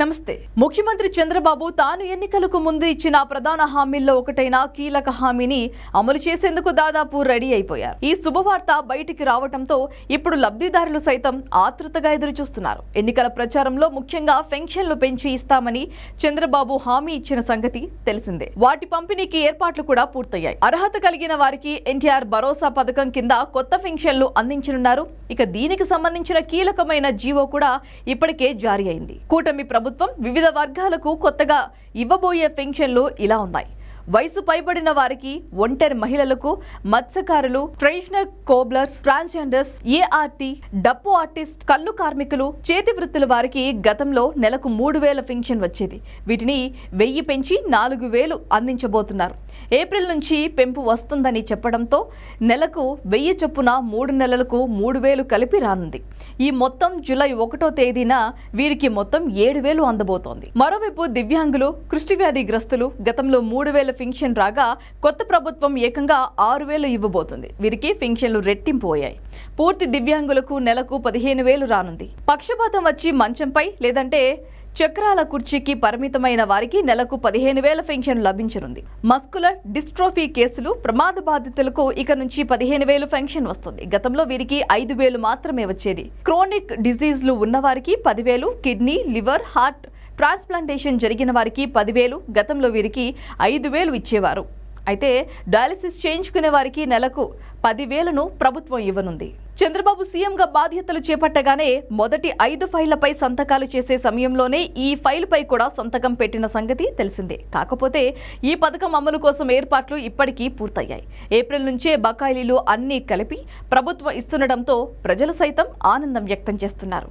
నమస్తే. ముఖ్యమంత్రి చంద్రబాబు తాను ఎన్నికలకు ముందు ఇచ్చిన ప్రధాన హామీల్లో ఒకటైన కీలక హామీని అమలు చేసేందుకు దాదాపు రెడీ అయిపోయారు. ఈ శుభవార్త బయటికి రావడంతో ఇప్పుడు లబ్ధిదారులు సైతం ఆతృతగా ఎదురుచూస్తున్నారు. ఎన్నికల ప్రచారంలో ముఖ్యంగా పెన్షన్లు పెంచి ఇస్తామని చంద్రబాబు హామీ ఇచ్చిన సంగతి తెలిసిందే. వాటి పంపిణీకి ఏర్పాట్లు కూడా పూర్తయ్యాయి. అర్హత కలిగిన వారికి ఎన్టీఆర్ భరోసా పథకం కింద కొత్త పెన్షన్లు అందించనున్నారు. ఇక దీనికి సంబంధించిన కీలకమైన జీవో కూడా ఇప్పటికే జారీ అయింది. కూటమి ప్రభుత్వం వివిధ వర్గాలకు కొత్తగా ఇవ్వబోయే పెన్షన్లు ఇలా ఉన్నాయి. వయసు పైబడిన వారికి ఒంటరి మహిళలకు మత్స్యకారులు ట్రెడిషనల్ కోబ్లర్స్ ట్రాన్స్జెండర్స్ ఏఆర్టీ డప్పు ఆర్టిస్ట్ కళ్ళు కార్మికులు చేతి వృత్తుల వారికి గతంలో నెలకు మూడు వేల పెన్షన్ వచ్చేది. వీటిని వెయ్యి పెంచి నాలుగు వేలు అందించబోతున్నారు. ఏప్రిల్ నుంచి పెంపు వస్తుందని చెప్పడంతో నెలకు వెయ్యి చొప్పున మూడు నెలలకు మూడు వేలు కలిపి రానుంది. ఈ మొత్తం జూలై ఒకటో తేదీన వీరికి మొత్తం ఏడు వేలు అందబోతోంది. మరోవైపు దివ్యాంగులు వ్యాధి గ్రస్తులు గతంలో మూడు వేల ఫింక్షన్ రాగా కొత్త ప్రభుత్వం ఏకంగా ఆరు వేలు ఇవ్వబోతుంది. వీరికి ఫింక్షన్లు రెట్టింపు అయ్యాయి. పూర్తి దివ్యాంగులకు నెలకు పదిహేను వేలు రానుంది. పక్షపాతం వచ్చి మంచంపై లేదంటే చక్రాల కుర్చీకి పరిమితమైన వారికి నెలకు పదిహేను వేల పెన్షన్ లభించనుంది. మస్కులర్ డిస్ట్రోఫీ కేసులు ప్రమాద బాధితులకు ఇక నుంచి పదిహేను వేలు పెన్షన్ వస్తుంది. గతంలో వీరికి ఐదు వేలు మాత్రమే వచ్చేది. క్రోనిక్ డిజీజ్లు ఉన్నవారికి పదివేలు కిడ్నీ లివర్ హార్ట్ ట్రాన్స్ప్లాంటేషన్ జరిగిన వారికి పదివేలు గతంలో వీరికి ఐదు వేలు ఇచ్చేవారు. అయితే డయాలసిస్ చేయించుకునే వారికి నెలకు పదివేలను ప్రభుత్వం ఇవ్వనుంది. చంద్రబాబు సీఎంగా బాధ్యతలు చేపట్టగానే మొదటి ఐదు ఫైళ్ళపై సంతకాలు చేసే సమయంలోనే ఈ ఫైల్పై కూడా సంతకం పెట్టిన సంగతి తెలిసిందే. కాకపోతే ఈ పథకం అమలు కోసం ఏర్పాట్లు ఇప్పటికీ పూర్తయ్యాయి. ఏప్రిల్ నుంచే బకాయిలీలు అన్నీ కలిపి ప్రభుత్వం ఇస్తుండటంతో ప్రజలు సైతం ఆనందం వ్యక్తం చేస్తున్నారు.